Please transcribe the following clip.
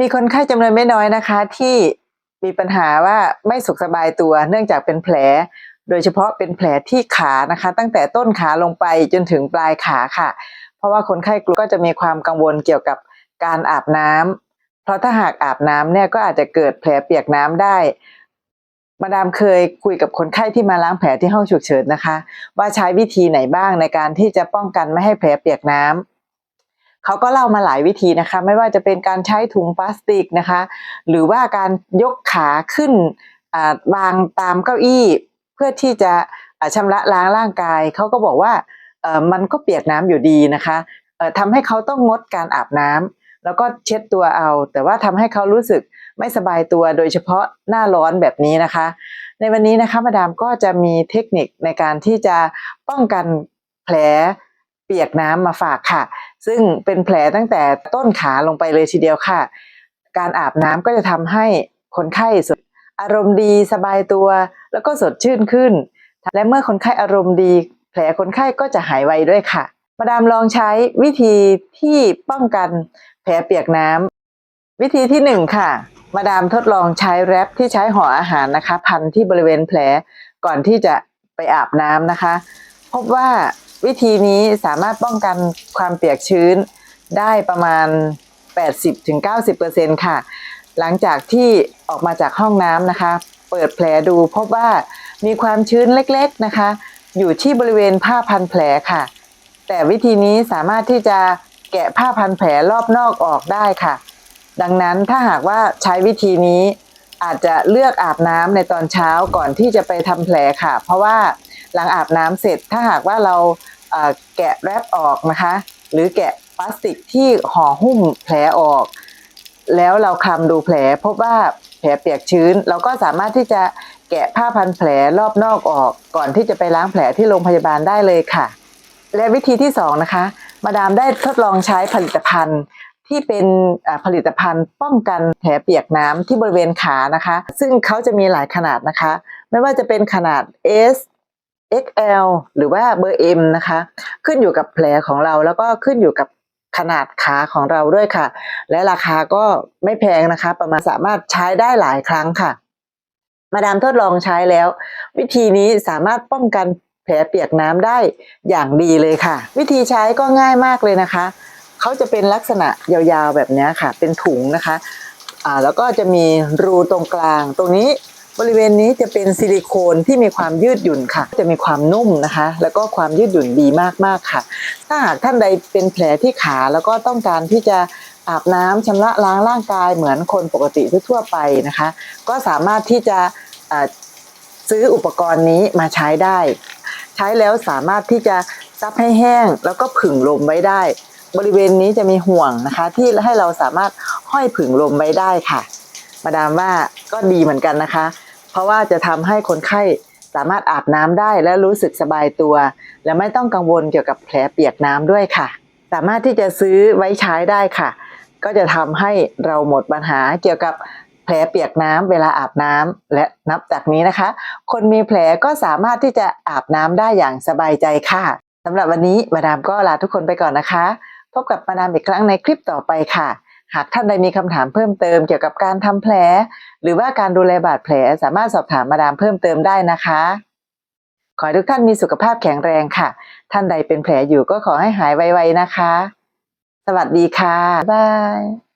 มีคนไข้จำนวนไม่น้อยนะคะ ที่มีปัญหาว่าไม่สุขสบายตัว เนื่องจากเป็นแผล โดยเฉพาะเป็นแผลที่ขานะคะ ตั้งแต่ต้นขาลงไปจนถึงปลายขาค่ะ เพราะว่าคนไข้กลัวก็จะมีความกังวลเกี่ยวกับการอาบน้ำเพราะถ้าหากอาบน้ำเนี่ยก็อาจจะเกิดแผลเปียกน้ำได้ มาดามเคยคุยกับคนไข้ที่มาล้างแผลที่ห้องฉุกเฉินนะคะ ว่าใช้วิธีไหนบ้างในการที่จะป้องกันไม่ให้แผลเปียกน้ำ เขาก็เล่ามาหลายวิธีนะคะ ไม่ว่าจะเป็นการใช้ถุงพลาสติกนะคะ หรือว่าการยกขาขึ้นอ่าวางตามเก้าอี้ เพื่อที่จะอ่าชำระล้างร่างกาย เขาก็บอกว่าเอ่อมันก็เปียกน้ำอยู่ดีนะคะเอ่อทำให้เขาต้องงดการอาบน้ำแล้วก็เช็ดตัวเอา แต่ว่าทำให้เขารู้สึกไม่สบายตัวโดยเฉพาะหน้าร้อนแบบนี้นะคะ ในวันนี้นะคะมาดามก็จะมีเทคนิคในการที่จะป้องกันแผลเปียกน้ำมาฝากค่ะ ซึ่งเป็นแผลตั้งแต่ต้นขาลงไปเลยทีเดียวค่ะ การอาบน้ำก็จะทำให้คนไข้สดอารมณ์ดีสบายตัว แล้วก็สดชื่นขึ้น และเมื่อคนไข้อารมณ์ดี แผลคนไข้ก็จะหายไวด้วยค่ะ มาดามลองใช้วิธีที่ป้องกันแผลเปียกน้ำวิธีที่หนึ่งค่ะ มาดามทดลองใช้แรปที่ใช้ห่ออาหารนะคะ พันที่บริเวณแผลก่อนที่จะไปอาบน้ำนะคะ พบว่า วิธีนี้สามารถป้องกันความเปียกชื้นได้ประมาณ 80-90%ค่ะ หลังจากที่ออกมาจากห้องน้ำนะคะ เปิดแผลดูพบว่ามีความชื้นเล็กๆนะคะ อยู่ที่บริเวณผ้าพันแผลค่ะ แต่วิธีนี้สามารถที่จะแกะผ้าพันแผลรอบนอกออกได้ค่ะ ดังนั้นถ้าหากว่าใช้วิธีนี้อาจจะเลือกอาบน้ำในตอนเช้าก่อนที่จะไปทำแผลค่ะ เพราะว่า หลังอาบน้ำเสร็จถ้าหากว่าเราแกะแรปออกนะคะ หรือแกะพลาสติกที่ห่อหุ้มแผลออก แล้วเราคลำดูแผลพบว่าแผลเปียกชื้น เราก็สามารถที่จะแกะผ้าพันแผลรอบนอกออก ก่อนที่จะไปล้างแผลที่โรงพยาบาลได้เลยค่ะ และวิธีที่สองนะคะ มาดามได้ทดลองใช้ผลิตภัณฑ์ที่เป็นผลิตภัณฑ์ป้องกันแผลเปียกน้ำที่บริเวณขานะคะ ซึ่งเขาจะมีหลายขนาดนะคะ ไม่ว่าจะเป็นขนาด S XL หรือว่าเบอร์ M นะคะ ขึ้นอยู่กับแผลของเราแล้วก็ขึ้นอยู่กับขนาดขาของเราด้วยค่ะ และราคาก็ไม่แพงนะคะ ประมาณสามารถใช้ได้หลายครั้งค่ะ มาดามทดลองใช้แล้ว วิธีนี้สามารถป้องกันแผลเปียกน้ำได้อย่างดีเลยค่ะ วิธีใช้ก็ง่ายมากเลยนะคะเขาจะเป็นลักษณะยาวๆแบบนี้ค่ะ เป็นถุงนะคะอ่าแล้วก็จะมีรูตรงกลางตรงนี้ บริเวณนี้จะเป็นซิลิโคนที่มีความยืดหยุ่นค่ะ จะมีความนุ่มนะคะ แล้วก็ความยืดหยุ่นดีมากๆค่ะ ถ้าหากท่านใดเป็นแผลที่ขาแล้วก็ต้องการที่จะอาบน้ำชำระล้างร่างกายเหมือนคนปกติทั่วไปนะคะ ก็สามารถที่จะซื้ออุปกรณ์นี้มาใช้ได้ ใช้แล้วสามารถที่จะซับให้แห้งแล้วก็ผึ่งลมไว้ได้ บริเวณนี้จะมีห่วงนะคะ ที่ให้เราสามารถห้อยผึ่งลมไว้ได้ค่ะ มาดามว่าก็ดีเหมือนกันนะคะ เพราะว่าจะทำให้คนไข้สามารถอาบน้ำได้และรู้สึกสบายตัว และไม่ต้องกังวลเกี่ยวกับแผลเปียกน้ำด้วยค่ะ สามารถที่จะซื้อไว้ใช้ได้ค่ะ ก็จะทำให้เราหมดปัญหาเกี่ยวกับแผลเปียกน้ำเวลาอาบน้ำและนับจากนี้นะคะ คนมีแผลก็สามารถที่จะอาบน้ำได้อย่างสบายใจค่ะสำหรับวันนี้มาดามก็ลาทุกคนไปก่อนนะคะ พบกับมาดามอีกครั้งในคลิปต่อไปค่ะ หากท่านใดมีคำถามเพิ่มเติมเกี่ยวกับการทำแผล หรือว่าการดูแลบาดแผลสามารถสอบถามมาดามเพิ่มเติมได้นะคะ ขอให้ทุกท่านมีสุขภาพแข็งแรงค่ะ ท่านใดเป็นแผลอยู่ก็ขอให้หายไวๆนะคะ สวัสดีค่ะบ๊ายบาย